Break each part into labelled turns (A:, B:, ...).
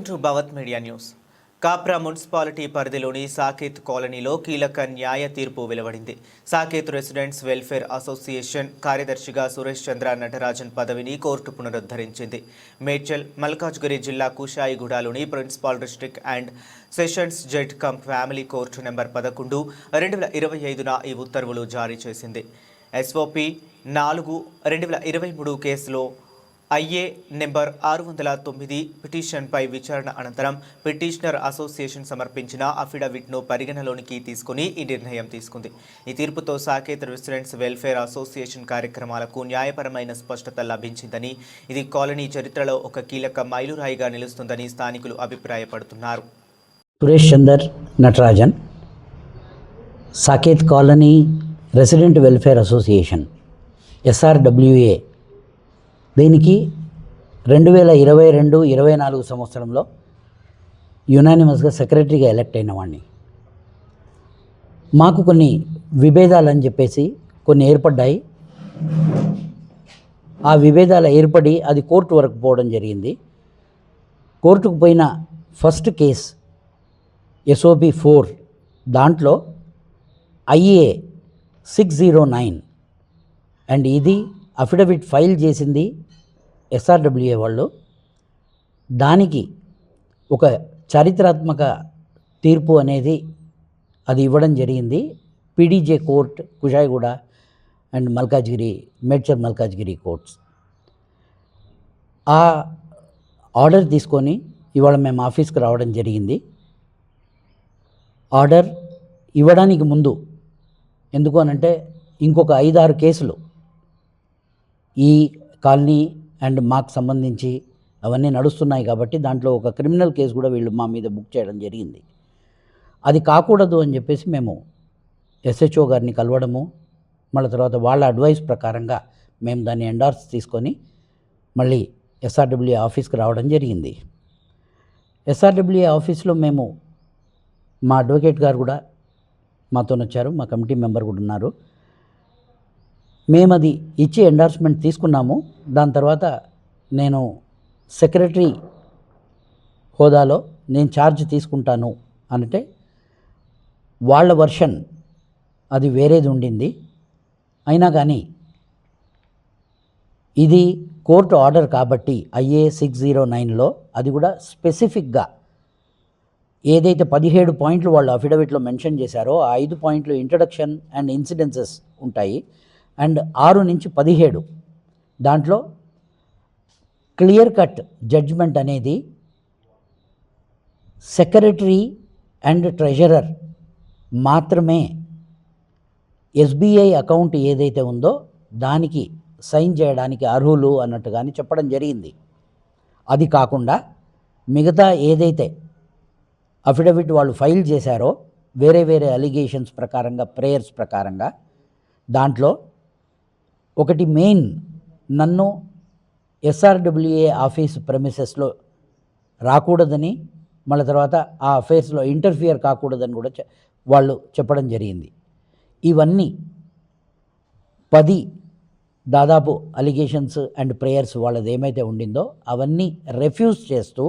A: Welcome to Bhavat media news. Kapra municipality పరిధిలోని సాకేత్ కాలనీలో కీలక న్యాయ తీర్పు వెలువడింది. సాకేత్ రెసిడెంట్స్ వెల్ఫేర్ అసోసియేషన్ కార్యదర్శిగా సురేష్ చంద్ర నటరాజన్ పదవిని కోర్టు పునరుద్ధరించింది. మేడ్చల్ మల్కాజ్గిరి జిల్లా కుషాయిగూడలోని principal district and sessions judge cum family court number పదకొండు రెండు వేల ఇరవై ఐదున ఈ ఉత్తర్వులు జారీ చేసింది. ఎస్ఓపి నాలుగు రెండు వేల ఇరవై మూడు కేసులో ఐఏ నెంబర్ ఆరు వందల తొమ్మిది పిటిషన్పై విచారణ అనంతరం పిటిషనర్ అసోసియేషన్ సమర్పించిన అఫిడవిట్ను పరిగణలోనికి తీసుకుని ఈ నిర్ణయం తీసుకుంది. ఈ తీర్పుతో సాకేత్ రెసిడెంట్స్ వెల్ఫేర్ అసోసియేషన్ కార్యక్రమాలకు న్యాయపరమైన స్పష్టత లభించిందని ఇది కాలనీ చరిత్రలో ఒక కీలక మైలురాయిగా నిలుస్తుందని స్థానికులు అభిప్రాయపడుతున్నారు.
B: Suresh Chander Natarajan Saket colony resident welfare association SRWA దీనికి రెండు వేల ఇరవై రెండు ఇరవై నాలుగు సంవత్సరంలో యునానిమస్గా సెక్రటరీగా ఎలక్ట్ అయిన వాడిని మాకు కొన్ని విభేదాలని చెప్పేసి కొన్ని ఏర్పడ్డాయి. ఆ విభేదాలు ఏర్పడి అది కోర్టు వరకు పోవడం జరిగింది. కోర్టుకు పోయిన ఫస్ట్ కేస్ ఎస్ఓపి ఫోర్ దాంట్లో IA six zero nine and ఇది అఫిడవిట్ ఫైల్ చేసింది ఎస్ఆర్డబ్ల్యూఏ వాళ్ళు. దానికి ఒక చారిత్రాత్మక తీర్పు అనేది అది ఇవ్వడం జరిగింది. PDJ court Kushaiguda and Malkajgiri Medchal Malkajgiri courts. ఆ ఆర్డర్ తీసుకొని ఇవాళ మేము ఆఫీస్కి రావడం జరిగింది. ఆర్డర్ ఇవ్వడానికి ముందు ఎందుకు అనంటే ఇంకొక ఐదారు కేసులు ఈ కాలనీ అండ్ మాకు సంబంధించి అవన్నీ నడుస్తున్నాయి కాబట్టి దాంట్లో ఒక క్రిమినల్ కేసు కూడా వీళ్ళు మా మీద బుక్ చేయడం జరిగింది. అది కాకూడదు అని చెప్పేసి మేము ఎస్హెచ్ఓ గారిని కలవడము మళ్ళీ తర్వాత వాళ్ళ అడ్వైస్ ప్రకారంగా మేము దాన్ని ఎండార్స్ తీసుకొని మళ్ళీ ఎస్ఆర్డబ్ల్యూఏ ఆఫీస్కి రావడం జరిగింది. ఎస్ఆర్డబ్ల్యూఏ ఆఫీస్లో మేము మా అడ్వకేట్ గారు కూడా మాతో వచ్చారు మా కమిటీ మెంబర్ కూడా ఉన్నారు. మేము అది ఇచ్చి ఎండార్స్మెంట్ తీసుకున్నాము. దాని తర్వాత నేను సెక్రటరీ హోదాలో నేను ఛార్జ్ తీసుకుంటాను అంటే వాళ్ళ వర్షన్ అది వేరేది ఉండింది. అయినా కానీ ఇది కోర్టు ఆర్డర్ కాబట్టి ఐఏ సిక్స్ జీరో నైన్లో అది కూడా స్పెసిఫిక్గా ఏదైతే పదిహేడు పాయింట్లు వాళ్ళు అఫిడవిట్లో మెన్షన్ చేశారో ఆ ఐదు పాయింట్లు ఇంట్రడక్షన్ అండ్ ఇన్సిడెన్సెస్ ఉంటాయి. అండ్ ఆరు నుంచి పదిహేడు. దాంట్లో క్లియర్ కట్ జడ్జ్మెంట్ అనేది సెక్రటరీ అండ్ ట్రెజరర్ మాత్రమే ఎస్బీఐ అకౌంట్ ఏదైతే ఉందో దానికి సైన్ చేయడానికి అర్హులు అన్నట్టుగాని చెప్పడం జరిగింది. అది కాకుండా మిగతా ఏదైతే అఫిడవిట్ వాళ్ళు ఫైల్ చేశారో వేరే వేరే అలిగేషన్స్ ప్రకారంగా ప్రేయర్స్ ప్రకారంగా దాంట్లో ఒకటి మెయిన్ నన్ను ఎస్ఆర్డబ్ల్యూఏ ఆఫీస్ ప్రెమిసెస్లో రాకూడదని మళ్ళీ తర్వాత ఆ అఫేర్స్లో ఇంటర్ఫియర్ కాకూడదని కూడా వాళ్ళు చెప్పడం జరిగింది. ఇవన్నీ పది దాదాపు అలిగేషన్స్ అండ్ ప్రేయర్స్ వాళ్ళది ఏమైతే ఉండిందో అవన్నీ రెఫ్యూజ్ చేస్తూ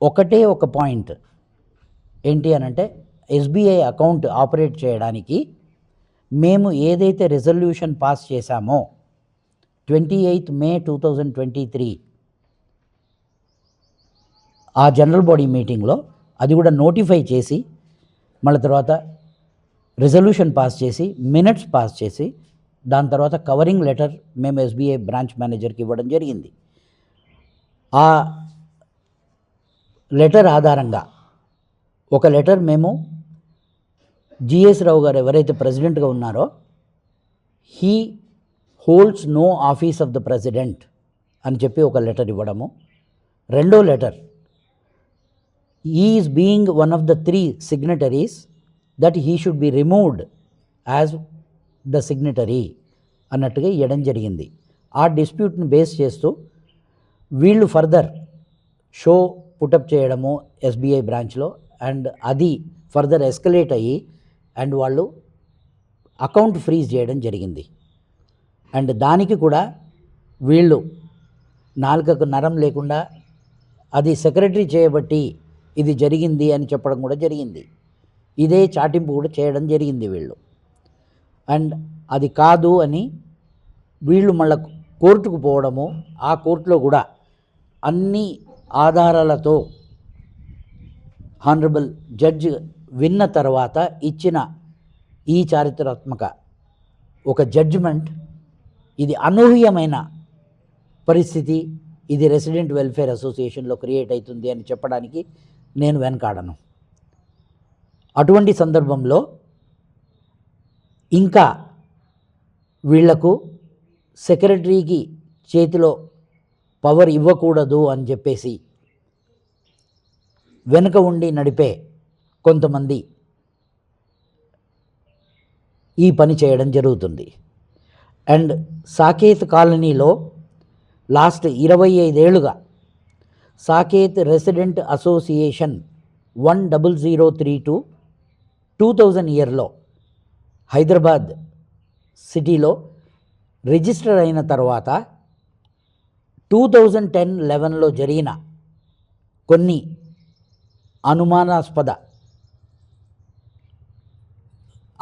B: ఒకటే ఒక పాయింట్ ఏంటి అని అంటే ఎస్బీఐ అకౌంట్ ఆపరేట్ చేయడానికి మేము ఏదైతే రెజల్యూషన్ పాస్ చేశామో twenty eighth May two thousand twenty three ఆ జనరల్ బాడీ మీటింగ్లో అది కూడా నోటిఫై చేసి మళ్ళీ తర్వాత రెజల్యూషన్ పాస్ చేసి మినిట్స్ పాస్ చేసి దాని తర్వాత కవరింగ్ లెటర్ మేము ఎస్బీఐ బ్రాంచ్ మేనేజర్కి ఇవ్వడం జరిగింది. ఆ లెటర్ ఆధారంగా ఒక లెటర్ మేము జిఎస్ రావు గారు ఎవరైతే ప్రెసిడెంట్గా ఉన్నారో he holds no office of the president అని చెప్పి ఒక లెటర్ ఇవ్వడము. రెండో letter is being one of the three signatories that he should be removed as the signatory అన్నట్టుగా ఇవ్వడం జరిగింది. ఆ డిస్ప్యూట్ని బేస్ చేస్తూ వీళ్ళు ఫర్దర్ షో పుటప్ చేయడము ఎస్బీఐ బ్రాంచ్లో అండ్ అది ఫర్దర్ ఎస్కలేట్ అయ్యి అండ్ వాళ్ళు అకౌంట్ ఫ్రీజ్ చేయడం జరిగింది. అండ్ దానికి కూడా వీళ్ళు నాలుకకు నరం లేకుండా అది సెక్రటరీ చేయబట్టి ఇది జరిగింది అని చెప్పడం కూడా జరిగింది. ఇదే చాటింపు కూడా చేయడం జరిగింది వీళ్ళు. అండ్ అది కాదు అని వీళ్ళు మళ్ళీ కోర్టుకు పోవడము ఆ కోర్టులో కూడా అన్ని ఆధారాలతో హానరబుల్ జడ్జ్ విన్న తర్వాత ఇచ్చిన ఈ చారిత్రాత్మక ఒక జడ్జిమెంట్ ఇది అనూహ్యమైన పరిస్థితి ఇది రెసిడెంట్ వెల్ఫేర్ అసోసియేషన్లో క్రియేట్ అవుతుంది అని చెప్పడానికి నేను వెనకాడను. అటువంటి సందర్భంలో ఇంకా వీళ్ళకు సెక్రటరీకి చేతిలో పవర్ ఇవ్వకూడదు అని చెప్పేసి వెనుక ఉండి నడిపే కొంతమంది ఈ పని చేయడం జరుగుతుంది. అండ్ సాకేత్ కాలనీలో లాస్ట్ ఇరవై ఐదేళ్ళుగా Saket resident association one double zero three two two thousand ఇయర్లో హైదరాబాద్ సిటీలో రిజిస్టర్ అయిన తర్వాత టూ థౌజండ్ టెన్ లెవెన్లో జరిగిన కొన్ని అనుమానాస్పద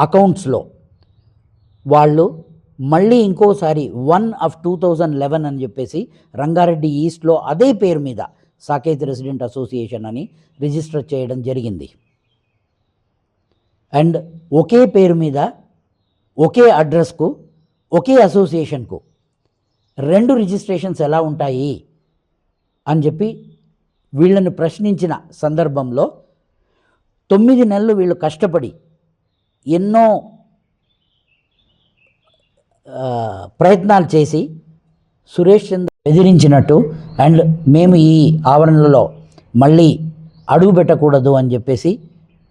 B: అకౌంట్స్లో వాళ్ళు మళ్ళీ ఇంకోసారి one of two thousand eleven అని చెప్పేసి రంగారెడ్డి ఈస్ట్లో అదే పేరు మీద సాకేత్ రెసిడెంట్ అసోసియేషన్ అని రిజిస్టర్ చేయడం జరిగింది. అండ్ ఒకే పేరు మీద ఒకే అడ్రస్కు ఒకే అసోసియేషన్కు రెండు రిజిస్ట్రేషన్స్ ఎలా ఉంటాయి అని చెప్పి వీళ్ళని ప్రశ్నించిన సందర్భంలో తొమ్మిది నెలలు వీళ్ళు కష్టపడి ఎన్నో ప్రయత్నాలు చేసి సురేష్ చంద్ర బెదిరించినట్టు అండ్ మేము ఈ ఆవరణలో మళ్ళీ అడుగు పెట్టకూడదు అని చెప్పేసి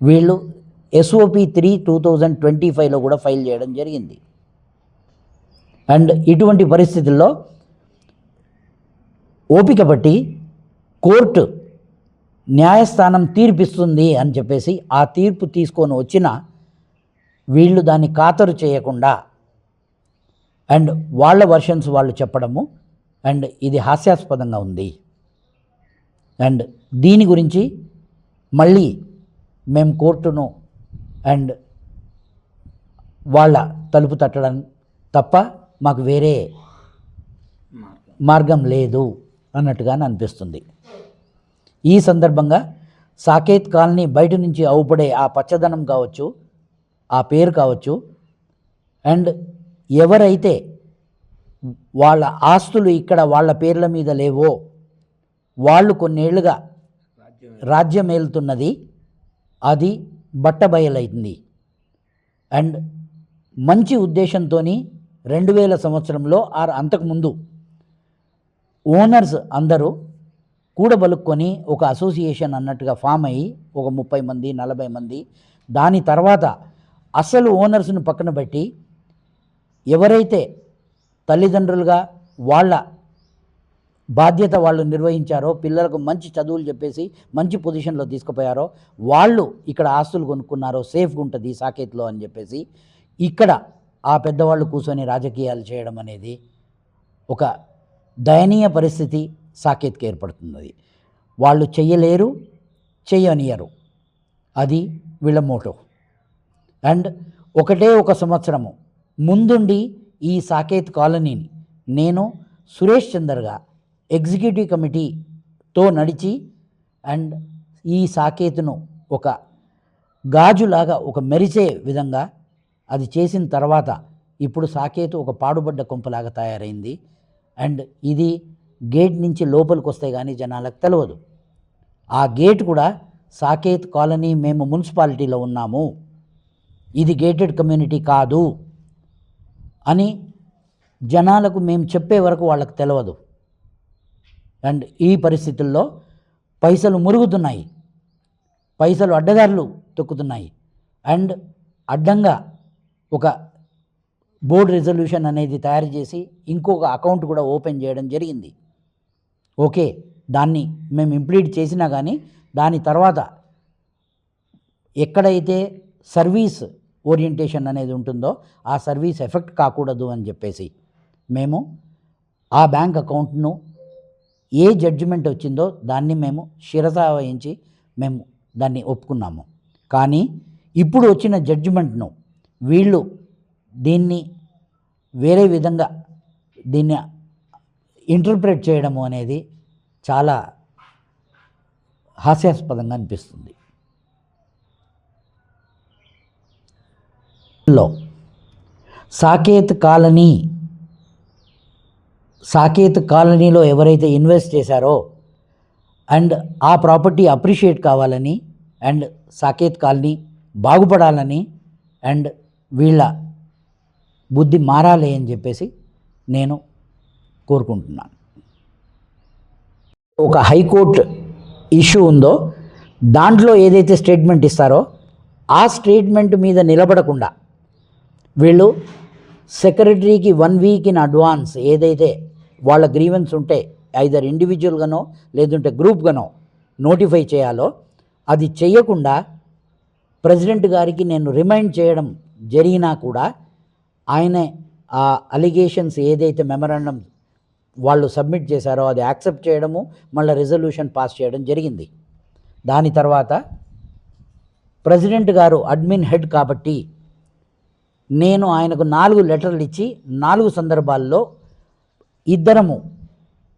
B: వీళ్ళు SOP three two thousand twenty ఫైవ్లో కూడా ఫైల్ చేయడం జరిగింది. అండ్ ఇటువంటి పరిస్థితుల్లో ఓపిక బట్టి కోర్టు న్యాయస్థానం తీర్పిస్తుంది అని చెప్పేసి ఆ తీర్పు తీసుకొని వచ్చిన వీళ్ళు దాన్ని ఖాతరు చేయకుండా. అండ్ వాళ్ళ వర్షన్స్ వాళ్ళు చెప్పడము. అండ్ ఇది హాస్యాస్పదంగా ఉంది. అండ్ దీని గురించి మళ్ళీ మేము కోర్టును అండ్ వాళ్ళ తలుపు తట్టడం తప్ప మాకు వేరే మార్గం లేదు అన్నట్టుగానే అనిపిస్తుంది. ఈ సందర్భంగా సాకేత్ కాలనీ బయట నుంచి అవుపడే ఆ పచ్చదనం కావచ్చు ఆ పేరు కావచ్చు. అండ్ ఎవరైతే వాళ్ళ ఆస్తులు ఇక్కడ వాళ్ళ పేర్ల మీద లేవో వాళ్ళు కొన్నేళ్ళుగా రాజ్యం ఏలుతున్నది అది బట్టబయలైంది. అండ్ మంచి ఉద్దేశంతో రెండు వేల సంవత్సరంలో ఆర్ అంతకుముందు ఓనర్స్ అందరూ కూడబలుక్కొని ఒక అసోసియేషన్ అన్నట్టుగా ఫామ్ అయ్యి ఒక ముప్పై మంది నలభై మంది దాని తర్వాత అసలు ఓనర్స్ను పక్కన బట్టి ఎవరైతే తల్లిదండ్రులుగా వాళ్ళ బాధ్యత వాళ్ళు నిర్వహించారో పిల్లలకు మంచి చదువులు చెప్పేసి మంచి పొజిషన్లో తీసుకుపోయారో వాళ్ళు ఇక్కడ ఆస్తులు కొనుక్కున్నారో సేఫ్గా ఉంటుంది సాకేత్లో అని చెప్పేసి ఇక్కడ ఆ పెద్దవాళ్ళు కూర్చొని రాజకీయాలు చేయడం అనేది ఒక దయనీయ పరిస్థితి సాకేత్కి ఏర్పడుతున్నది. వాళ్ళు చెయ్యలేరు చెయ్యనియరు. అది వీళ్ళ మోటో. అండ్ ఒకటే ఒక సంవత్సరము. ముందుండి ఈ సాకేత్ కాలనీని నేను సురేష్ చందర్గా ఎగ్జిక్యూటివ్ కమిటీతో నడిచి అండ్ ఈ సాకేత్ను ఒక గాజులాగా ఒక మెరిసే విధంగా అది చేసిన తర్వాత ఇప్పుడు సాకేతు ఒక పాడుబడ్డ కొంపలాగా తయారైంది. అండ్ ఇది గేట్ నుంచి లోపలికి వస్తే కానీ జనాలకు తెలియదు ఆ గేట్ కూడా సాకేత్ కాలనీ మేము మున్సిపాలిటీలో ఉన్నాము. ఇది గేటెడ్ కమ్యూనిటీ కాదు అని జనాలకు మేము చెప్పే వరకు వాళ్ళకి తెలియదు అండ్ ఈ పరిస్థితుల్లో పైసలు మురుగుతున్నాయి. పైసలు అడ్డదారులు తొక్కుతున్నాయి. అండ్ అడ్డంగా ఒక బోర్డ్ రిజల్యూషన్ అనేది తయారు చేసి ఇంకొక అకౌంట్ కూడా ఓపెన్ చేయడం జరిగింది. ఓకే దాన్ని మేము ఇంప్లీట్ చేసినా కానీ దాని తర్వాత ఎక్కడైతే సర్వీస్ ఓరియంటేషన్ అనేది ఉంటుందో ఆ సర్వీస్ ఎఫెక్ట్ కాకూడదు అని చెప్పేసి మేము ఆ బ్యాంక్ అకౌంట్ను ఏ జడ్జిమెంట్ వచ్చిందో దాన్ని మేము శిరస వహించి మేము దాన్ని ఒప్పుకున్నాము. కానీ ఇప్పుడు వచ్చిన జడ్జిమెంట్ను వీళ్ళు దీన్ని వేరే విధంగా దీన్ని ఇంటర్ప్రెట్ చేయడము అనేది చాలా హాస్యాస్పదంగా అనిపిస్తుంది. లో. సాకేత్ కాలనీ సాకేత్ కాలనీలో ఎవరైతే ఇన్వెస్ట్ చేశారో అండ్ ఆ ప్రాపర్టీ అప్రిషియేట్ కావాలని అండ్ సాకేత్ కాలనీ బాగుపడాలని అండ్ వీళ్ళ బుద్ధి మారాలి అని చెప్పేసి నేను కోరుకుంటున్నాను. ఒక హైకోర్టు ఇష్యూ ఉందో దాంట్లో ఏదైతే స్టేట్మెంట్ ఇస్తారో ఆ స్టేట్మెంట్ మీద నిలబడకుండా వీళ్ళు సెక్రటరీకి వన్ వీక్ ఇన్ అడ్వాన్స్ ఏదైతే వాళ్ళ గ్రీవెన్స్ ఉంటే ఐదర్ ఇండివిజువల్గానో లేదంటే గ్రూప్గానో నోటిఫై చేయాలో అది చేయకుండా ప్రెసిడెంట్ గారికి నేను రిమైండ్ చేయడం జరిగినా కూడా ఆయనే ఆ అలిగేషన్స్ ఏదైతే మెమరాండం వాళ్ళు సబ్మిట్ చేశారో అది యాక్సెప్ట్ చేయడము మళ్ళీ రిజల్యూషన్ పాస్ చేయడం జరిగింది. దాని తర్వాత ప్రెసిడెంట్ గారు అడ్మిన్ హెడ్ కాబట్టి నేను ఆయనకు నాలుగు లెటర్లు ఇచ్చి నాలుగు సందర్భాల్లో ఇద్దరము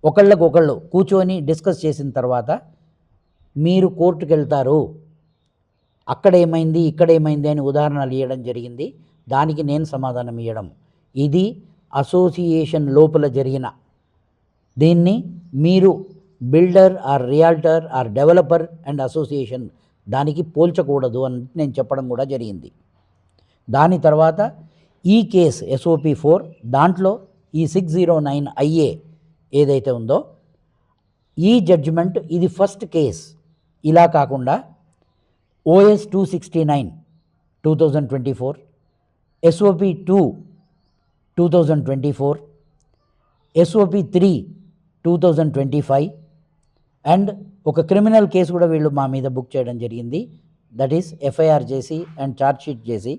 B: ఒకళ్ళకు ఒకళ్ళు కూర్చొని డిస్కస్ చేసిన తర్వాత మీరు కోర్టుకు వెళ్తారు అక్కడ ఏమైంది ఇక్కడ ఏమైంది అని ఉదాహరణలు ఇవ్వడం జరిగింది. దానికి నేను సమాధానం ఇవ్వడం ఇది అసోసియేషన్ లోపల జరిగిన దీన్ని మీరు builder or realtor or developer and association దానికి పోల్చకూడదు అని నేను చెప్పడం కూడా జరిగింది. దాని తర్వాత ఈ కేస్ ఎస్ఓపి ఫోర్ దాంట్లో ఈ సిక్స్ జీరో నైన్ ఐఏ ఏదైతే ఉందో ఈ జడ్జిమెంట్ ఇది ఫస్ట్ కేస్ ఇలా కాకుండా OS two sixty nine two thousand twenty four SOP two two thousand twenty four SOP three two thousand twenty five and ఒక criminal case కూడా వీళ్ళు మా మీద బుక్ చేయడం జరిగింది. దట్ ఈస్ ఎఫ్ఐఆర్ చేసి అండ్ ఛార్జ్ షీట్ చేసి